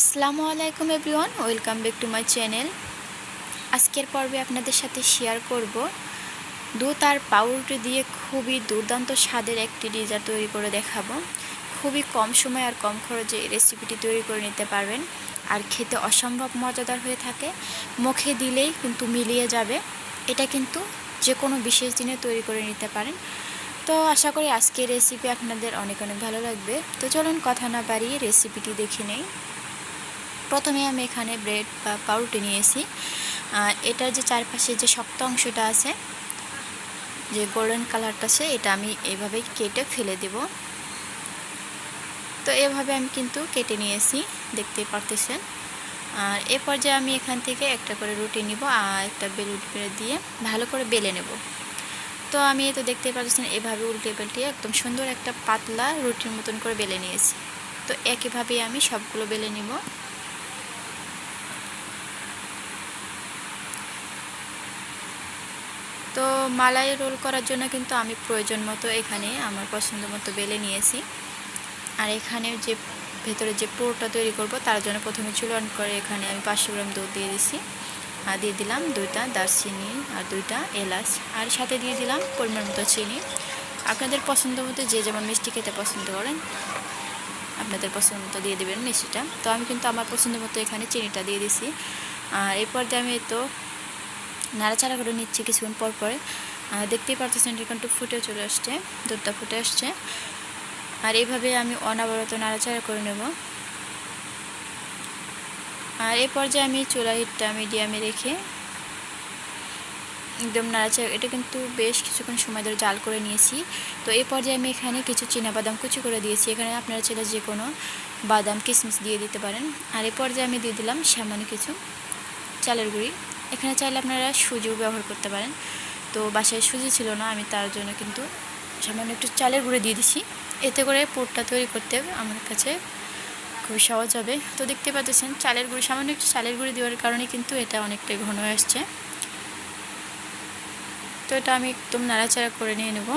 আসসালামু আলাইকুম everyone, welcome back to my channel. আজকের পর্বে আপনাদের সাথে শেয়ার করব দুধ আর পাউরুটি দিয়ে খুবই দুর্দান্ত স্বাদের একটি ডিজার তৈরি করে দেখাবো। খুবই কম সময় আর কম খরচে এই রেসিপিটি তৈরি করে নিতে পারবেন। আর খেতে অসম্ভব মজাদার হয়ে থাকে, মুখে দিলেই কিন্তু মিলিয়ে যাবে। এটা কিন্তু যে কোনো বিশেষ দিনে তৈরি করে নিতে পারেন। তো আশা করি আজকের রেসিপি আপনাদের অনেক অনেক ভালো লাগবে। তো চলুন কথা না বাড়িয়ে রেসিপিটি দেখে নেই। প্রথমে আমি এখানে ব্রেড বা পাউরুটি নিয়েছি। এটার যে চারপাশে যে শক্ত অংশটা আছে, যে গোল্ডেন কালারটা আছে, এটা আমি এইভাবেই কেটে ফেলে দেব। তো এভাবে আমি কিন্তু কেটে নিয়েছি দেখতে পারতেছেন। আর এ পর্যায়ে আমি এখান থেকে একটা করে রুটি নিব আর একটা বেলুন করে দিয়ে ভালো করে বেলে নেব। তো আমি তো দেখতেই পাচ্ছেন এভাবে উল্টে পাল্টে একদম সুন্দর একটা পাতলা রুটির মতন করে বেলে নিয়েছি। তো একইভাবেই আমি সবগুলো বেলে নিব। তো মালাই রোল করার জন্য কিন্তু আমি প্রয়োজন মতো এখানে আমার পছন্দ মতো বেলে নিয়েছি। আর এখানে যে ভেতরে যে পুরোটা তৈরি করব, তার জন্য প্রথমে চুল অন করে এখানে আমি পাঁচশো গ্রাম দুধ দিয়ে দিছি। আর দিয়ে দিলাম দুইটা দারচিনি আর দুইটা এলাচ। আর সাথে দিয়ে দিলাম পরিমাণ মতো চিনি। আপনাদের পছন্দ মতো যে যেমন মিষ্টি খেতে পছন্দ করেন, আপনাদের পছন্দ মতো দিয়ে দেবেন মিষ্টিটা। তো আমি কিন্তু আমার পছন্দ মতো এখানে চিনিটা দিয়ে দিছি। আর এরপর দিয়ে আমি তো নাড়াচাড়া করে নিচ্ছি কিছুক্ষণ পর পরে। দেখতেই পারতেছেন এটা একটু ফুটে চলে আসছে, দুধটা ফুটে আসছে। আর এইভাবে আমি অনাবরত নাড়াচাড়া করে নেব। আর এই পর্যায়ে আমি চুলা হিটটা মিডিয়ামে রেখে একদম নাড়াচাড়া, এটা কিন্তু বেশ কিছুক্ষণ সময় ধরে জাল করে নিয়েছি। তো এই পর্যায়ে আমি এখানে কিছু বাদাম কুচি করে দিয়েছি। এখানে আপনারা ছেলে যে কোনো বাদাম, কিশমিশ দিয়ে দিতে পারেন। আর এই পর্যায়ে আমি দিয়ে দিলাম সামান্য কিছু চালের গুঁড়ি। এখানে চাইলে আপনারা সুজিও ব্যবহার করতে পারেন। তো বাসায় সুজি ছিল না, আমি তার জন্য কিন্তু সামান্য একটু চালের গুঁড়ো দিয়ে দিছি। এতে করে পুরটা তৈরি করতে আমার কাছে খুবই সহজ হবে। তো দেখতে পাচ্ছেন, চালের গুঁড়ি, সামান্য একটু চালের গুঁড়ি দেওয়ার কারণে কিন্তু এটা অনেকটাই ঘন হয়ে আসছে। তো এটা আমি একদম নাড়াচাড়া করে নিয়ে নেব।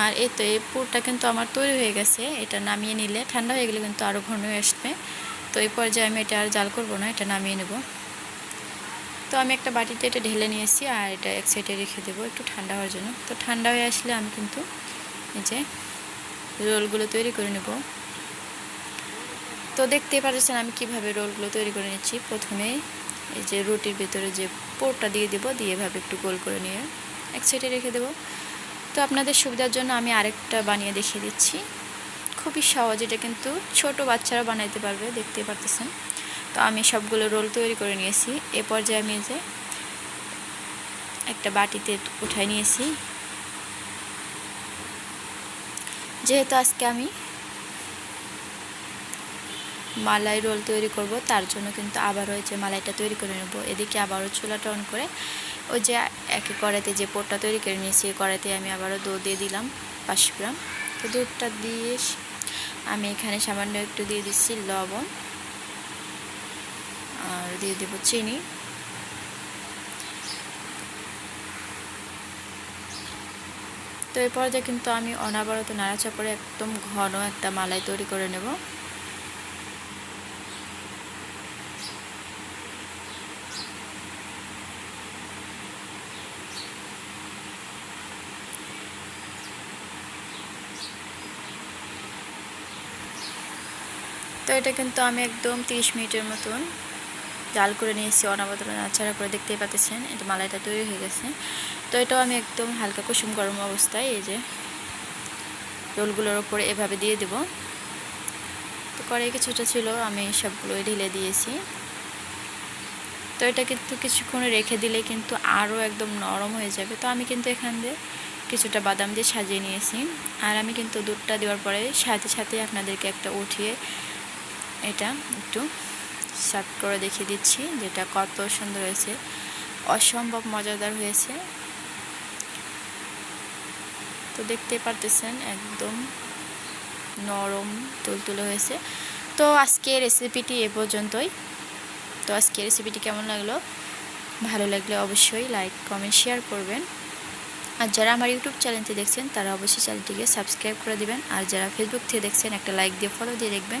আর এই তো, এই পুরটা কিন্তু আমার তৈরি হয়ে গেছে। এটা নামিয়ে নিলে ঠান্ডা হয়ে গেলে কিন্তু আরও ঘন হয়ে আসবে। তো এই পর্যায়ে আমি এটা আর জাল করব না, এটা নামিয়ে নেব। তো আমি একটা বাটিতে এটা ঢেলে নিয়েছি আর এটা এক সাইডে রেখে দেবো, একটু ঠান্ডা হওয়ার জন্য। তো ঠান্ডা হয়ে আসলে আমি কিন্তু এই যে রোলগুলো তৈরি করে নেব। তো দেখতে পাচ্ছেন আমি কীভাবে রোলগুলো তৈরি করে নিচ্ছি। প্রথমে এই যে রুটির ভিতরে যে পোরটা দিয়ে দেবো, দিয়ে এভাবে একটু গোল করে নিয়ে এক সাইডে রেখে দেবো। তো আপনাদের সুবিধার জন্য আমি আরেকটা বানিয়ে দেখিয়ে দিচ্ছি। খুবই সহজ, এটা কিন্তু ছোট বাচ্চারা বানাইতে পারবে দেখতে পারতেছেন। তো আমি সবগুলো রোল তৈরি করে নিয়েছি। এ পর্যায়ে আমি যে একটা বাটিতে উঠাই নিয়েছি। যেহেতু আজকে আমি মালাই রোল তৈরি করব, তার জন্য কিন্তু আবার ওই যে মালাইটা তৈরি করে নেব। এদিকে আবারও চুলাটা অন করে ওই যে একে কড়াইতে যে পোটটা তৈরি করে নিয়েছি, এই কড়াইতে আমি আবারও দুধ দিয়ে দিলাম, পাঁচশো গ্রাম। তো দুধটা দিয়ে আমি এখানে সামান্য একটু দিয়ে দিচ্ছি লবণ। আর দিয়ে দেবো চিনি। তো এই পর্যায়ে কিন্তু আমি অনাবরত নাড়াচা করে একদম ঘন একটা মালাই তৈরি করে নেব। তো এটা কিন্তু আমি একদম 30 মিনিটের মতন জাল করে নিয়েছি অনাবত নাড়াচাড়া করে দেখতেই পাচ্ছেন, এটা মালাইটা তৈরি হয়ে গেছে। তো এটাও আমি একদম হালকা কুসুম গরম অবস্থায় এই যে রোলগুলোর ওপরে এভাবে দিয়ে দেব। তো করে কিছুটা ছিল, আমি সবগুলো ঢিলে দিয়েছি। তো এটা কিন্তু কিছুক্ষণ রেখে দিলে কিন্তু আরও একদম নরম হয়ে যাবে। তো আমি কিন্তু এখান দিয়ে কিছুটা বাদাম দিয়ে সাজিয়ে নিয়েছি। আর আমি কিন্তু দুধটা দেওয়ার পরে সাথে সাথে আপনাদেরকে একটা উঠিয়ে এটা একটু সার্ভ করে দেখিয়ে দিচ্ছি যেটা কত সুন্দর হয়েছে। অসম্ভব মজাদার হয়েছে। তো দেখতে পারতেছেন একদম নরম, তুলতুলে হয়েছে। তো আজকে রেসিপিটি এ পর্যন্তই। তো আজকে রেসিপিটি কেমন লাগল? ভালো লাগলে অবশ্যই লাইক কমেন্ট শেয়ার করবেন। আর যারা আমার ইউটিউব চ্যানেলটি দেখছেন, তারা অবশ্যই চ্যানেলটিকে সাবস্ক্রাইব করে দিবেন। আর যারা ফেসবুক থেকে দেখছেন, একটা লাইক দিয়ে ফলো দিয়ে দেখবেন।